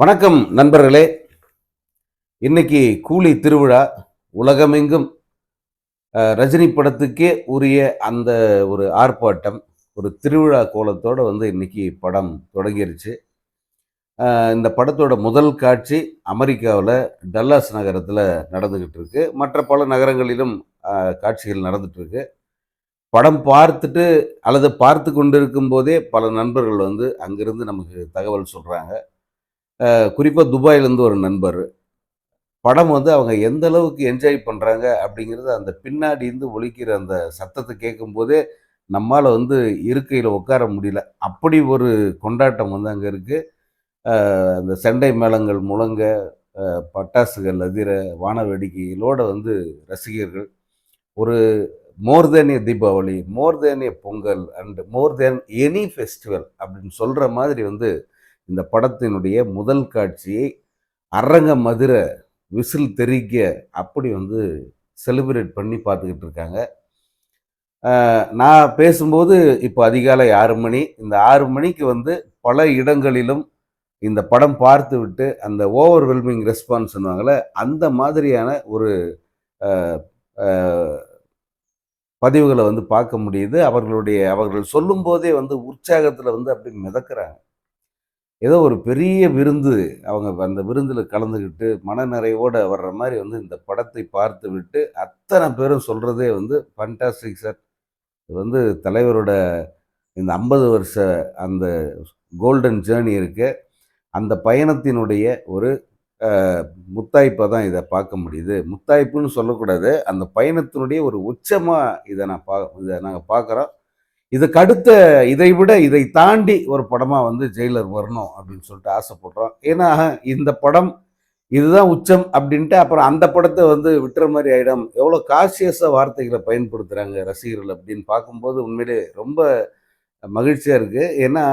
வணக்கம் நண்பர்களே. இன்னைக்கு கூலி திருவிழா உலகமெங்கும் ரஜினி படத்துக்கே உரிய அந்த ஒரு ஆர்ப்பாட்டம் ஒரு திருவிழா கோலத்தோடு வந்து இன்னைக்கு படம் தொடங்கிருச்சு. இந்த படத்தோட முதல் காட்சி அமெரிக்காவில் டல்லாஸ் நகரத்தில் நடந்துக்கிட்டு இருக்கு மற்ற பல நகரங்களிலும் காட்சிகள் நடந்துகிட்ருக்கு படம் பார்த்துட்டு அல்லது பார்த்து கொண்டிருக்கும் போதே பல நண்பர்கள் வந்து அங்கிருந்து நமக்கு தகவல் சொல்கிறாங்க குறிப்பாக துபாயிலேருந்து ஒரு நண்பர். படம் வந்து அவங்க எந்த அளவுக்கு என்ஜாய் பண்ணுறாங்க அப்படிங்கிறது அந்த பின்னாடி இருந்து ஒழிக்கிற அந்த சத்தத்தை கேட்கும்போதே நம்மால் வந்து இருக்கையில் உட்கார முடியல. அப்படி ஒரு கொண்டாட்டம் வந்து அங்கே இருக்குது அந்த செண்டை மேளங்கள் முழங்க பட்டாசுகள் அதிர வான வேடிக்கைகளோடு வந்து ரசிகர்கள். ஒரு more than a Deepavali more than a Pongal and more than any festival அப்படின்னு சொல்கிற மாதிரி வந்து இந்த படத்தினுடைய முதல் காட்சியை அரங்க மதுரை விசில் தெறிக்க அப்படி வந்து செலிப்ரேட் பண்ணி பார்த்துக்கிட்டு இருக்காங்க. நான் பேசும்போது இப்போ அதிகாலை ஆறு மணி. இந்த ஆறு மணிக்கு வந்து பல இடங்களிலும் இந்த படம் பார்த்து விட்டு அந்த ஓவர்வெல்மிங் ரெஸ்பான்ஸ் சொல்லுவாங்கள்ல அந்த மாதிரியான ஒரு பதிவுகளை வந்து பார்க்க முடியுது. அவர்களுடைய அவர்கள் சொல்லும்போதே வந்து உற்சாகத்தில் வந்து அப்படி மிதக்கிறாங்க. ஏதோ ஒரு பெரிய விருந்து அவங்க அந்த விருந்தில் கலந்துக்கிட்டு மனநிறைவோடு வர்ற மாதிரி வந்து இந்த படத்தை பார்த்து விட்டு அத்தனை பேரும் சொல்கிறதே வந்து ஃபண்டாஸ்டிக் சார் இது வந்து தலைவரோட இந்த ஐம்பது வருஷ அந்த கோல்டன் ஜேர்னி இருக்கு. அந்த பயணத்தினுடைய ஒரு முத்தாய்ப்பை தான் இதை பார்க்க முடியுது. முத்தாய்ப்புன்னு சொல்லக்கூடாது. அந்த பயணத்தினுடைய ஒரு உச்சமாக இதை நான் பா இதை நாங்கள் பார்க்குறோம். இதுக்கு அடுத்த இதை விட இதை தாண்டி ஒரு படமாக வந்து ஜெயிலர் வரணும் அப்படின்னு சொல்லிட்டு ஆசைப்படுறோம். ஏன்னா இந்த படம் இதுதான் உச்சம் அப்படின்ட்டு அப்புறம் அந்த படத்தை வந்து விட்டுற மாதிரி ஆகிடும் எவ்வளோ காசியஸாக வார்த்தைகளை பயன்படுத்துகிறாங்க ரசிகர்கள் அப்படின்னு பார்க்கும்போது உண்மையிலே ரொம்ப மகிழ்ச்சியாக இருக்குது ஏன்னா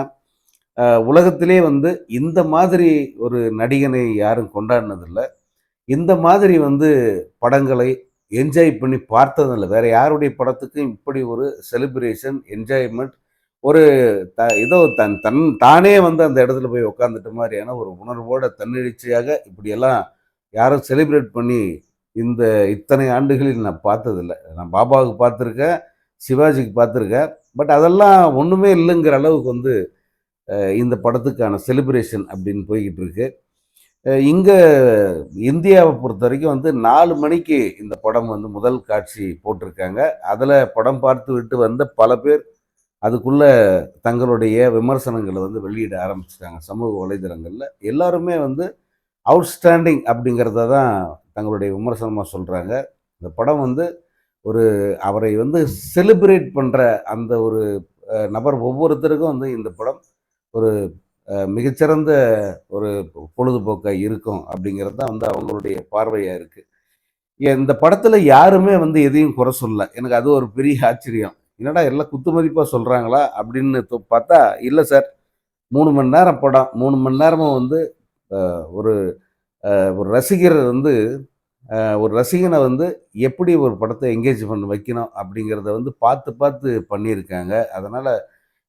உலகத்திலே வந்து இந்த மாதிரி ஒரு நடிகனை யாரும் கொண்டாடினதில்லை. இந்த மாதிரி வந்து படங்களை என்ஜாய் பண்ணி பார்த்ததில்லை. வேறு யாருடைய படத்துக்கும் இப்படி ஒரு செலிப்ரேஷன் என்ஜாய்மெண்ட் ஒரு த ஏதோ தன் தன் தானே வந்து அந்த இடத்துல போய் உட்காந்துட்ட மாதிரியான ஒரு உணர்வோட தன்னெழுச்சியாக இப்படியெல்லாம் யாரும் செலிப்ரேட் பண்ணி இந்த இத்தனை ஆண்டுகளில் நான் பார்த்ததில்லை. நான் பாபாவுக்கு பார்த்துருக்கேன் சிவாஜிக்கு பார்த்துருக்கேன். பட் அதெல்லாம் ஒன்றுமே இல்லைங்கிற அளவுக்கு வந்து இந்த படத்துக்கான செலிப்ரேஷன் அப்படின்னு போய்கிட்டு இருக்குது இங்கே இந்தியாவை பொறுத்த வரைக்கும் வந்து நாலு மணிக்கு இந்த படம் வந்து முதல் காட்சி போட்டிருக்காங்க. அதில் படம் பார்த்து விட்டு வந்த பல பேர் அதுக்குள்ளே தங்களுடைய விமர்சனங்களை வந்து வெளியிட ஆரம்பிச்சிட்டாங்க சமூக வலைதளங்களில். எல்லாருமே வந்து அவுட்ஸ்டாண்டிங் அப்படிங்கிறத தான் தங்களுடைய விமர்சனமாக சொல்கிறாங்க இந்த படம் வந்து ஒரு அவரை வந்து செலிப்ரேட் பண்ணுற அந்த ஒரு நபர் ஒவ்வொருத்தருக்கும் வந்து இந்த படம் ஒரு மிகச்சிறந்த ஒரு பொழுதுபோக்காக இருக்கும் அப்படிங்கிறது தான் வந்து அவங்களுடைய பார்வையாக இருக்குது இந்த படத்தில் யாருமே வந்து எதையும் குறை சொல்லல. எனக்கு அது ஒரு பெரிய ஆச்சரியம். என்னடா எல்லாம் குத்து மதிப்பாக சொல்கிறாங்களா அப்படின்னு பார்த்தா இல்லை சார். மூணு மணி நேரம் படம். மூணு மணி நேரமும் வந்து ஒரு ஒரு ரசிகர் வந்து ஒரு ரசிகனை வந்து எப்படி ஒரு படத்தை என்கேஜ் பண்ண வைக்கணும் அப்படிங்கிறத வந்து பார்த்து பார்த்து பண்ணியிருக்காங்க. அதனால்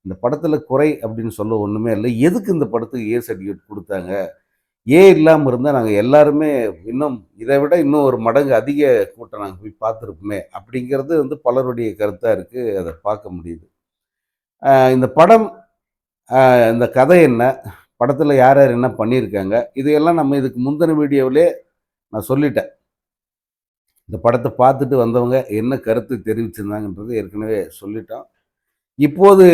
இந்த படத்தில் குறை அப்படின்னு சொல்ல ஒன்றுமே இல்லை. எதுக்கு இந்த படத்துக்கு ஏ சர்டிஃபிகேட் கொடுத்தாங்க? ஏ இல்லாமல் இருந்தால் நாங்கள் எல்லாருமே இன்னும் இதை விட இன்னும் ஒரு மடங்கு அதிக கூட்டம் நாங்கள் போய் பார்த்துருப்போமே அப்படிங்கிறது வந்து பலருடைய கருத்தாக இருக்குது அதை பார்க்க முடியுது. இந்த படம் இந்த கதை என்ன? படத்தில் யார் யார் என்ன பண்ணியிருக்காங்க? இதையெல்லாம் நம்ம இதுக்கு முந்தின வீடியோவிலே நான் சொல்லிட்டேன். இந்த படத்தை பார்த்துட்டு வந்தவங்க என்ன கருத்து தெரிவிச்சிருந்தாங்கன்றது ஏற்கனவே சொல்லிட்டோம். இப்போது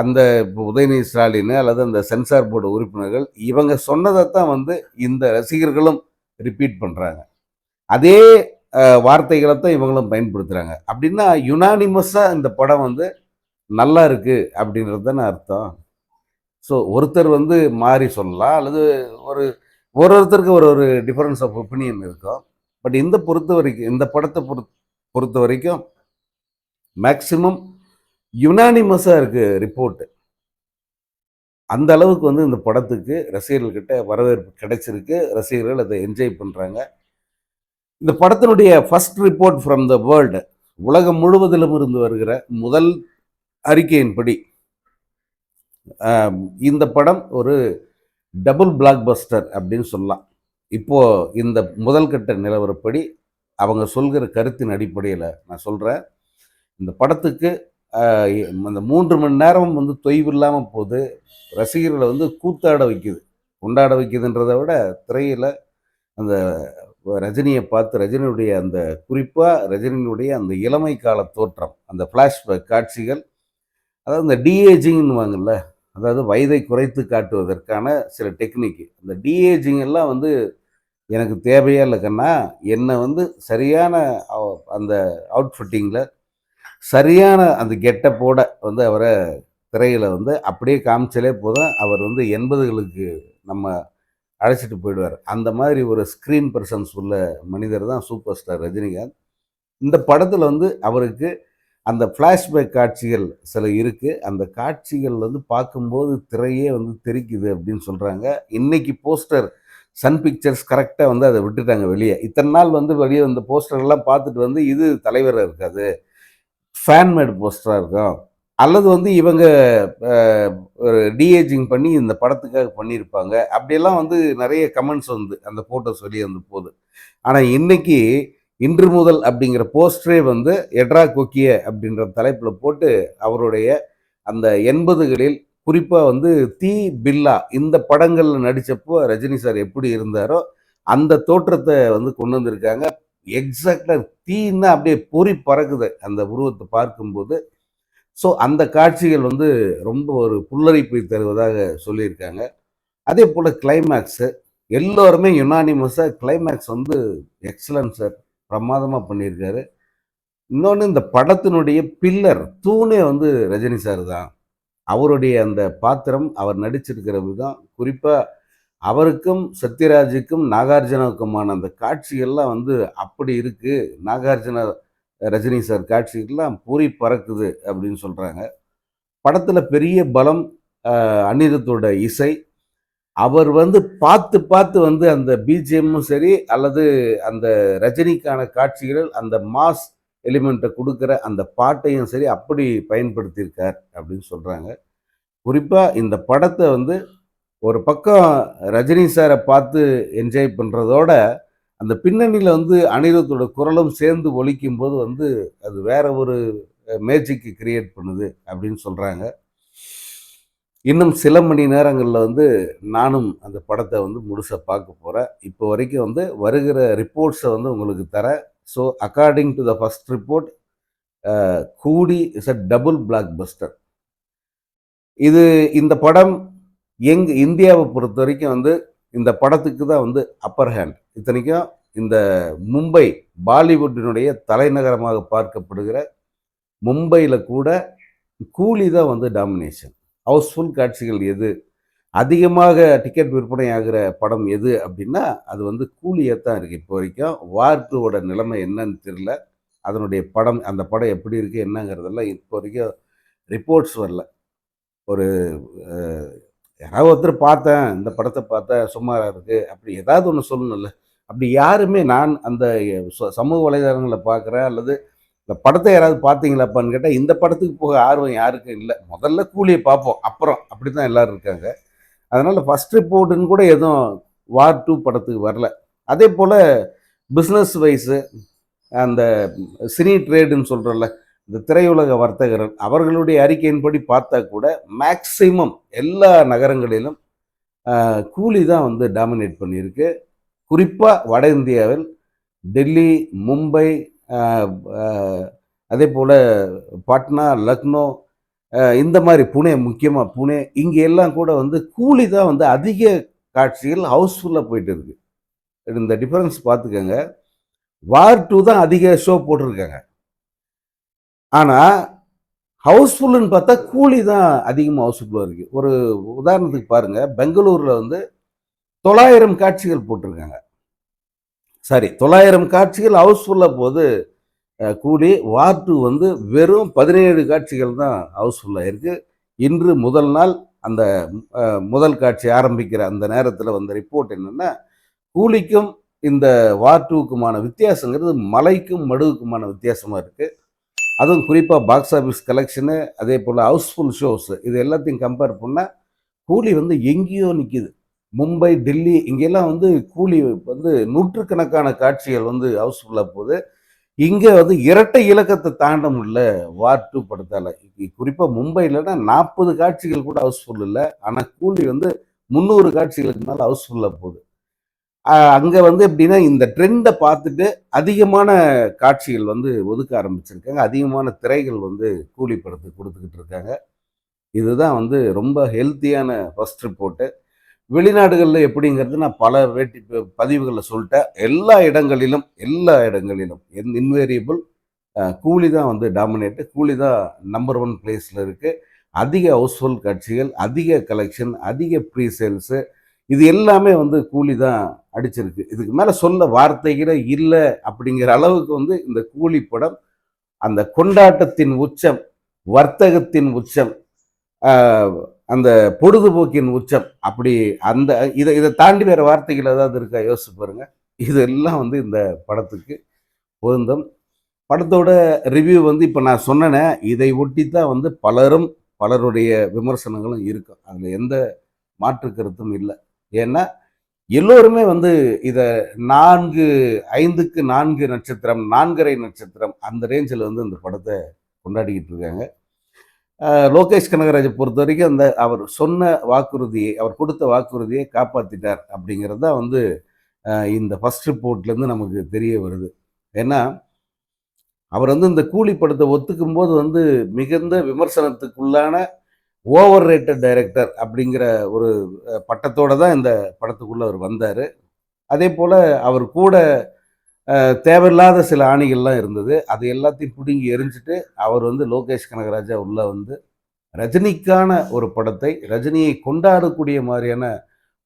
அந்த இப்போ உதயநிதி ஸ்டாலின் அல்லது அந்த சென்சார் போர்டு உறுப்பினர்கள் இவங்க சொன்னதை தான் வந்து இந்த ரசிகர்களும் ரிப்பீட் பண்ணுறாங்க அதே வார்த்தைகளை தான் இவங்களும் பயன்படுத்துகிறாங்க அப்படின்னா யுனானிமஸாக இந்த படம் வந்து நல்லா இருக்குது அப்படின்றது தானே அர்த்தம். ஸோ ஒருத்தர் வந்து மாறி சொல்லலாம் அல்லது ஒரு ஒரு ஒருத்தருக்கு ஒரு ஒரு டிஃபரன்ஸ் ஆஃப் ஒப்பீனியன் இருக்கும். பட் இந்த பொறுத்த வரைக்கும் இந்த படத்தை பொறுத் பொறுத்த வரைக்கும் மேக்சிமம் யுனானிமஸாக இருக்குது ரிப்போர்ட்டு அந்த அளவுக்கு வந்து இந்த படத்துக்கு ரசிகர்கள்கிட்ட வரவேற்பு கிடைச்சிருக்கு. ரசிகர்கள் அதை என்ஜாய் பண்ணுறாங்க இந்த படத்தினுடைய first report from the world உலகம் முழுவதிலும் இருந்து வருகிற முதல் அறிக்கையின்படி இந்த படம் ஒரு டபுள் பிளாக் பஸ்டர் அப்படின்னு சொல்லலாம். இப்போது இந்த முதல் கட்ட நிலவரப்படி அவங்க சொல்கிற கருத்தின் அடிப்படையில் நான் சொல்கிறேன் இந்த படத்துக்கு அந்த மூன்று மணி நேரம் வந்து தொய்வு இல்லாமல் போகுது ரசிகர்களை வந்து கூத்தாட வைக்குது. கொண்டாட வைக்குதுன்றதை விட திரையில் அந்த ரஜினியை பார்த்து ரஜினியுடைய அந்த குறிப்பாக ரஜினியினுடைய அந்த இளமை கால தோற்றம் அந்த ஃப்ளாஷ்பேக் காட்சிகள் அதாவது இந்த டிஏஜிங்னுவாங்கல்ல அதாவது வயதை குறைத்து காட்டுவதற்கான சில டெக்னிக்கு அந்த டிஏஜிங் எல்லாம் வந்து எனக்கு தேவையே இல்லைக்கன்னா என்னை வந்து சரியான அந்த அவுட்ஃபிட்டிங்கில் சரியான அந்த கெட்டப்போட வந்து அவரை திரையில் வந்து அப்படியே காமிச்சாலே போதும். அவர் வந்து எண்பதுகளுக்கு நம்ம அழைச்சிட்டு போயிடுவார். அந்த மாதிரி ஒரு ஸ்க்ரீன் பர்சன்ஸ் உள்ள மனிதர் தான் சூப்பர் ஸ்டார் ரஜினிகாந்த். இந்த படத்தில் வந்து அவருக்கு அந்த ஃப்ளாஷ்பேக் காட்சிகள் சில இருக்குது அந்த காட்சிகள் வந்து பார்க்கும்போது திரையே வந்து தெரிக்குது அப்படின்னு சொல்கிறாங்க இன்னைக்கு போஸ்டர் சன் பிக்சர்ஸ் கரெக்டாக வந்து அதை விட்டுட்டாங்க வெளியே. இத்தனை நாள் வந்து வெளியே வந்த போஸ்டர்லாம் பார்த்துட்டு வந்து இது தலைவராக இருக்காது. ஃபேன்மேட் போஸ்டராக இருக்கும் அல்லது வந்து இவங்க ஒரு டிஏஜிங் பண்ணி இந்த படத்துக்காக பண்ணியிருப்பாங்க. அப்படியெல்லாம் வந்து நிறைய கமெண்ட்ஸ் வந்து அந்த ஃபோட்டோஸ் வெளியே வந்து போகுது ஆனால் இன்னைக்கு இன்று முதல் அப்படிங்கிற போஸ்டரே வந்து எட்ரா கொக்கிய அப்படின்ற தலைப்பில் போட்டு அவருடைய அந்த எண்பதுகளில் குறிப்பாக வந்து தி பில்லா இந்த படங்களில் நடித்தப்போ ரஜினி சார் எப்படி இருந்தாரோ அந்த தோற்றத்தை வந்து கொண்டு வந்திருக்காங்க. எக்ஸாக்டாக தீன்னா அப்படியே பொறி பறக்குது அந்த உருவத்தை பார்க்கும்போது. ஸோ அந்த காட்சிகள் வந்து ரொம்ப ஒரு புல்லரிப்பை தருவதாக சொல்லியிருக்காங்க. அதே போல் கிளைமேக்ஸு எல்லோருமே யுனானிமஸாக கிளைமேக்ஸ் வந்து எக்ஸலன்ட் சார் பிரமாதமாக பண்ணியிருக்காரு. இன்னொன்று இந்த படத்தினுடைய பில்லர் தூணே வந்து ரஜினி சார் தான். அவருடைய அந்த பாத்திரம் அவர் நடிச்சிருக்கிற விதம் குறிப்பாக அவருக்கும் சத்யராஜுக்கும் நாகார்ஜுனாவுக்குமான அந்த காட்சிகள்லாம் வந்து அப்படி இருக்குது நாகார்ஜுனா ரஜினி சார் காட்சிகள்லாம் பூரி பறக்குது அப்படின்னு சொல்கிறாங்க படத்தில் பெரிய பலம் அனிருத்தோட இசை. அவர் வந்து பார்த்து பார்த்து வந்து அந்த பிஜிஎம்மும் சரி அல்லது அந்த ரஜினிக்கான காட்சிகள் அந்த மாஸ் எலிமெண்ட்டை கொடுக்குற அந்த பாட்டையும் சரி அப்படி பயன்படுத்தியிருக்கார் அப்படின்னு சொல்கிறாங்க குறிப்பாக இந்த படத்தை வந்து ஒரு பக்கம் ரஜினி சாரை பார்த்து என்ஜாய் பண்ணுறதோட அந்த பின்னணியில் வந்து அனிருத்தோட குரலும் சேர்ந்து ஒழிக்கும் போது வந்து அது வேற ஒரு மேஜிக்கு கிரியேட் பண்ணுது அப்படின்னு சொல்கிறாங்க இன்னும் சில மணி நேரங்களில் வந்து நானும் அந்த படத்தை வந்து முழுசாக பார்க்க போகிறேன் இப்போ வரைக்கும் வந்து வருகிற ரிப்போர்ட்ஸை வந்து உங்களுக்கு தரேன். So according to the first report கூடி is a double blockbuster இது இந்த படம் எங் இந்தியாவை பொறுத்த வரைக்கும் வந்து இந்த படத்துக்கு தான் வந்து அப்பர் ஹேண்ட் இத்தனைக்கும் இந்த மும்பை பாலிவுட்டினுடைய தலைநகரமாக பார்க்கப்படுகிற மும்பையில் கூட கூலி தான் வந்து டாமினேஷன் ஹவுஸ்ஃபுல் காட்சிகள் எது? அதிகமாக டிக்கெட் விற்பனை ஆகிற படம் எது அப்படின்னா அது வந்து கூலியாக தான் இருக்குது இப்போ வரைக்கும் வார்த்துவோட நிலைமை என்னன்னு தெரியல. அதனுடைய படம் அந்த படம் எப்படி இருக்குது என்னங்கிறதெல்லாம் இப்போ வரைக்கும் ரிப்போர்ட்ஸ் வரல. ஒரு யாராவது ஒருத்தர் பார்த்தேன் இந்த படத்தை பார்த்தேன் சுமாராக இருக்குது அப்படி ஏதாவது ஒன்று சொல்லணும்ல. அப்படி யாருமே நான் அந்த ச- சமூக வலைதளங்களை பார்க்குறேன் அல்லது இந்த படத்தை யாராவது பார்த்தீங்களாப்பான்னு கேட்டால் இந்த படத்துக்கு போக ஆர்வம் யாருக்கும் இல்லை. முதல்ல கூலியை பார்ப்போம். அப்புறம் அப்படி தான் எல்லோரும் இருக்காங்க. அதனால் ஃபஸ்ட் ரிப்போர்ட்டுன்னு கூட எதுவும் வார் டூ படத்துக்கு வரல. அதே போல் பிஸ்னஸ் வைஸு அந்த சினி ட்ரேடுன்னு சொல்கிறோம்ல இந்த திரையுலக வர்த்தகர்கள் அவர்களுடைய அறிக்கையின்படி பார்த்தா கூட மேக்சிமம் எல்லா நகரங்களிலும் கூலி தான் வந்து டாமினேட் பண்ணியிருக்கு. குறிப்பாக வட இந்தியாவில் டெல்லி மும்பை அதே போல் பாட்னா லக்னோ இந்த மாதிரி புனே முக்கியமாக புனே இங்கே எல்லாம் கூட வந்து கூலி தான் வந்து அதிக காட்சிகள் ஹவுஸ்ஃபுல்லாக போயிட்டு இருக்கு. இந்த டிஃபரன்ஸ் பார்த்துக்கோங்க. வார் டூ தான் அதிக ஷோ போட்டிருக்காங்க. ஆனால் ஹவுஸ்ஃபுல்லுன்னு பார்த்தா கூலி தான் அதிகமாக ஹவுஸ்ஃபுல்லாக இருக்குது ஒரு உதாரணத்துக்கு பாருங்கள் பெங்களூரில் வந்து தொள்ளாயிரம் காட்சிகள் போட்டிருக்காங்க. சாரி தொள்ளாயிரம் காட்சிகள் ஹவுஸ்ஃபுல்லாக போது கூலி வார் டூ வந்து வெறும் பதினேழு காட்சிகள் தான் ஹவுஸ்ஃபுல்லாக இருக்குது இன்று முதல் நாள் அந்த முதல் காட்சி ஆரம்பிக்கிற அந்த நேரத்தில் வந்த ரிப்போர்ட் என்னென்னா கூலிக்கும் இந்த வார் டூக்குமான வித்தியாசங்கிறது மலைக்கும் மடுவுக்குமான வித்தியாசமாக இருக்குது அதுவும் குறிப்பாக பாக்ஸ் ஆஃபீஸ் கலெக்ஷனு அதே போல் ஹவுஸ்ஃபுல் ஷோஸு இது எல்லாத்தையும் கம்பேர் பண்ணால் கூலி வந்து எங்கேயோ நிற்கிது மும்பை டெல்லி இங்கெல்லாம் வந்து கூலி வந்து நூற்றுக்கணக்கான காட்சிகள் வந்து ஹவுஸ்ஃபுல்லாக போகுது. இங்கே வந்து இரட்டை இலக்கத்தை தாண்ட முடியல வார் டூ படத்தால். குறிப்பாக மும்பைலனா நாற்பது காட்சிகள் கூட ஹவுஸ்ஃபுல் இல்லை. ஆனால் கூலி வந்து முந்நூறு காட்சிகளுக்கு மேலே ஹவுஸ்ஃபுல்லாக போகுது. அங்கே வந்து எப்படின்னா இந்த ட்ரெண்டை பார்த்துட்டு அதிகமான காட்சிகள் வந்து ஒதுக்க ஆரம்பிச்சிருக்காங்க. அதிகமான திரைகள் வந்து கூலி படத்துக்கு கொடுத்துக்கிட்டு இருக்காங்க. இதுதான் வந்து ரொம்ப ஹெல்த்தியான ஃபஸ்ட் ரிப்போர்ட்டு வெளிநாடுகளில் எப்படிங்கிறது நான் பல வேட்டி பதிவுகளில் சொல்லிட்டேன். எல்லா இடங்களிலும் எல்லா இடங்களிலும் என் இன்வேரியபிள் கூலி தான் வந்து டாமினேட்டு கூலி தான் நம்பர் ஒன் பிளேஸில் இருக்குது அதிக ஹவுஸ்ஃபுல் காட்சிகள் அதிக கலெக்ஷன் அதிக ப்ரீ சேல்ஸு இது எல்லாமே வந்து கூலி தான் அடிச்சிருக்கு. இதுக்கு மேலே சொல்ல வார்த்தைகளே இல்லை அப்படிங்கிற அளவுக்கு வந்து இந்த கூலி படம் அந்த கொண்டாட்டத்தின் உச்சம் வர்த்தகத்தின் உச்சம் அந்த பொழுதுபோக்கின் உச்சம் அப்படி அந்த இதை இதை தாண்டி வேறு வார்த்தைகள் ஏதாவது இருக்கா? யோசிச்சு பாருங்க. இதெல்லாம் வந்து இந்த படத்துக்கு பொருந்தம். படத்தோட ரிவ்யூ வந்து இப்போ நான் சொன்னேனே இதை ஒட்டி தான் வந்து பலரும் பலருடைய விமர்சனங்களும் இருக்கும். அதில் எந்த மாற்று கருத்தும் இல்லை. ஏன்னா எல்லோருமே வந்து இதை நான்கு ஐந்துக்கு நான்கு நட்சத்திரம் நான்கரை நட்சத்திரம் அந்த ரேஞ்சில் வந்து இந்த படத்தை கொண்டாடிக்கிட்டு இருக்காங்க. லோகேஷ் கனகராஜை பொறுத்த வரைக்கும் அந்த அவர் சொன்ன வாக்குறுதியை அவர் கொடுத்த வாக்குறுதியை காப்பாற்றிட்டார் அப்படிங்கிறது தான் வந்து இந்த ஃபஸ்ட் ரிப்போர்ட்லேருந்து நமக்கு தெரிய வருது. ஏன்னா அவர் வந்து இந்த கூலி படத்தை ஒத்துக்கும் போது வந்து மிகுந்த விமர்சனத்துக்குள்ளான ஓவர் ரேட்டட் டைரக்டர் அப்படிங்கிற ஒரு பட்டத்தோடு தான் இந்த படத்துக்குள்ளே அவர் வந்தார். அதே போல் அவர் கூட தேவையில்லாத சில ஆணிகள்லாம் இருந்தது. அது எல்லாத்தையும் பிடுங்கி எரிஞ்சிட்டு அவர் வந்து லோகேஷ் கனகராஜா உள்ளே வந்து ரஜினிக்கான ஒரு படத்தை ரஜினியை கொண்டாடக்கூடிய மாதிரியான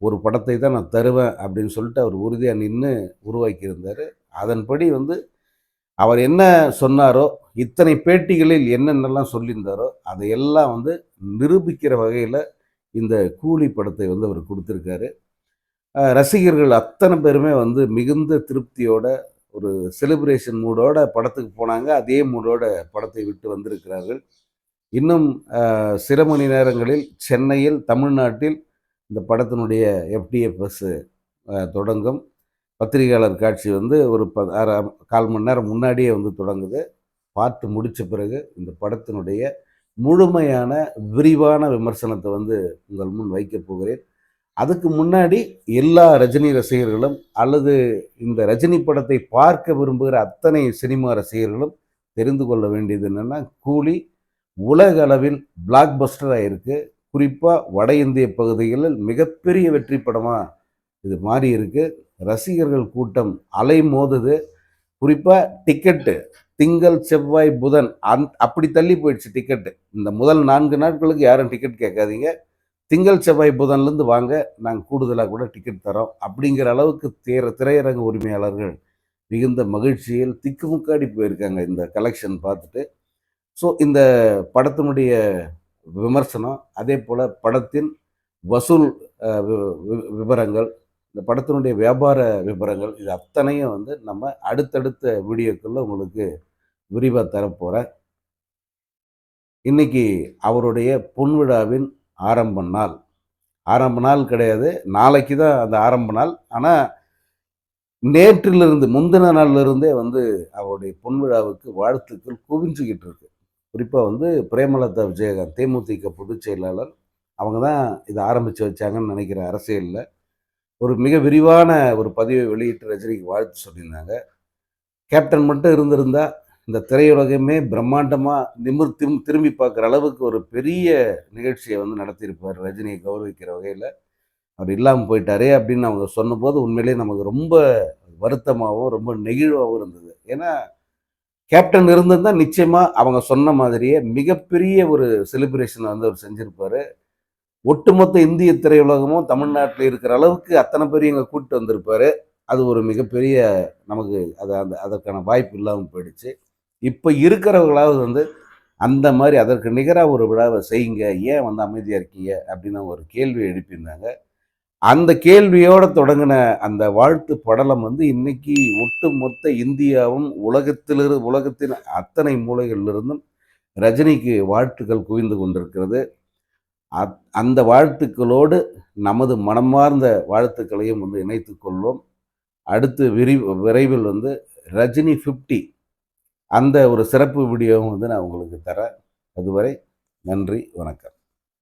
ஒரு படத்தை தான் நான் தருவேன் அப்படின்னு சொல்லிட்டு அவர் உறுதியாக நின்று உருவாக்கியிருந்தார். அதன்படி வந்து அவர் என்ன சொன்னாரோ இத்தனை பேட்டிகளில் என்னென்னலாம் சொல்லியிருந்தாரோ அதையெல்லாம் வந்து நிரூபிக்கிற வகையில் இந்த கூலி படத்தை வந்து அவர் கொடுத்துருக்காரு. ரசிகர்கள் அத்தனை பேருமே வந்து மிகுந்த திருப்தியோட ஒரு செலிப்ரேஷன் மூடோட படத்துக்கு போனாங்க. அதே மூடோட படத்தை விட்டு வந்திருக்கிறார்கள். இன்னும் சில மணி நேரங்களில் சென்னையில் தமிழ்நாட்டில் இந்த படத்தினுடைய எஃப்டிஎஃப்எஸ் தொடங்கும். பத்திரிகையாளர் காட்சி வந்து ஒரு ப அரை கால் மணி நேரம் முன்னாடியே வந்து தொடங்குது. பார்த்து முடித்த பிறகு இந்த படத்தினுடைய முழுமையான விரிவான விமர்சனத்தை வந்து உங்கள் முன் வைக்கப் போகிறேன். அதுக்கு முன்னாடி எல்லா ரஜினி ரசிகர்களும் அல்லது இந்த ரஜினி படத்தை பார்க்க விரும்புகிற அத்தனை சினிமா ரசிகர்களும் தெரிந்து கொள்ள வேண்டியது என்னென்னா கூலி உலக அளவில் பிளாக் பஸ்டராக இருக்குது குறிப்பாக வட இந்திய பகுதிகளில் மிகப்பெரிய வெற்றி படமாக இது மாறி இருக்குது ரசிகர்கள் கூட்டம் அலை மோதுது குறிப்பாக டிக்கெட்டு திங்கள் செவ்வாய் புதன் அந் அப்படி தள்ளி போயிடுச்சு டிக்கெட்டு இந்த முதல் நான்கு நாட்களுக்கு யாரும் டிக்கெட் கேட்காதீங்க. திங்கள் செவ்வாய் புதன்லேருந்து வாங்க. நாங்கள் கூடுதலாக கூட டிக்கெட் தரோம். அப்படிங்கிற அளவுக்கு திரை திரையரங்க உரிமையாளர்கள் மிகுந்த மகிழ்ச்சியில் திக்குமுக்காடி போயிருக்காங்க இந்த கலெக்ஷன் பார்த்துட்டு. ஸோ இந்த படத்தினுடைய விமர்சனம் அதே போல் படத்தின் வசூல் விவரங்கள் இந்த படத்தினுடைய வியாபார விவரங்கள் இது அத்தனையும் வந்து நம்ம அடுத்தடுத்த வீடியோக்களில் உங்களுக்கு விரிவாக தரப்போகிறேன் இன்னைக்கு அவருடைய பொன்விழாவின் ஆரம்ப நாள். ஆரம்ப நாள் கிடையாது. நாளைக்கு தான் அந்த ஆரம்ப நாள். ஆனால் நேற்றிலிருந்து முந்தின நாள்ல இருந்தே வந்து அவருடைய பொன்விழாவுக்கு வாழ்த்துக்கள் குவிஞ்சுக்கிட்டு இருக்கு. குறிப்பாக வந்து பிரேமலதா விஜயகாந்த் தேமுதிக பொதுச் செயலாளர் அவங்க தான் இதை ஆரம்பித்து வச்சாங்கன்னு நினைக்கிற அரசியலில் ஒரு மிக விரிவான ஒரு பதிவை வெளியிட்டு ரஜினிக்கு வாழ்த்து சொல்லியிருந்தாங்க. கேப்டன் மட்டும் இருந்திருந்தால் இந்த திரையுலகமே பிரம்மாண்டமாக நிமிர் திரும் திரும்பி பார்க்குற அளவுக்கு ஒரு பெரிய நிகழ்ச்சியை வந்து நடத்தியிருப்பார் ரஜினியை கௌரவிக்கிற வகையில். அவர் இல்லாமல் போயிட்டாரே அப்படின்னு அவங்க சொன்னபோது உண்மையிலேயே நமக்கு ரொம்ப வருத்தமாகவும் ரொம்ப நெகிழ்வாகவும் இருந்தது. ஏன்னா கேப்டன் இருந்திருந்தால் நிச்சயமாக அவங்க சொன்ன மாதிரியே மிகப்பெரிய ஒரு செலிப்ரேஷனை வந்து அவர் செஞ்சுருப்பார். ஒட்டுமொத்த இந்திய திரையுலகமும் தமிழ்நாட்டில் இருக்கிற அளவுக்கு அத்தனை பேரையும் இங்கே கூப்பிட்டு வந்திருப்பார். அது ஒரு மிகப்பெரிய நமக்கு அது அந்த அதற்கான வாய்ப்பு இல்லாமல் போயிடுச்சு. இப்போ இருக்கிறவங்களாவது வந்து அந்த மாதிரி அதற்கு நிகராக ஒரு விழாவை செய்யுங்க ஏன் வந்து அமைதியாக இருக்கீங்க அப்படின்னு ஒரு கேள்வி எழுப்பியிருந்தாங்க. அந்த கேள்வியோடு தொடங்கின அந்த வாழ்த்து படலம் வந்து இன்னைக்கு ஒட்டுமொத்த இந்தியாவும் உலகத்திலிருந்து உலகத்தின் அத்தனை மூலைகளிலிருந்தும் ரஜினிக்கு வாழ்த்துக்கள் குவிந்து கொண்டிருக்கிறது. அத்- அந்த வாழ்த்துக்களோடு நமது மனமார்ந்த வாழ்த்துக்களையும் வந்து இணைத்து கொள்வோம். அடுத்து விரி விரைவில் வந்து ரஜினி ஃபிஃப்டி அந்த ஒரு சிறப்பு வீடியோவும் வந்து நான் உங்களுக்கு தரேன். அதுவரை நன்றி வணக்கம்.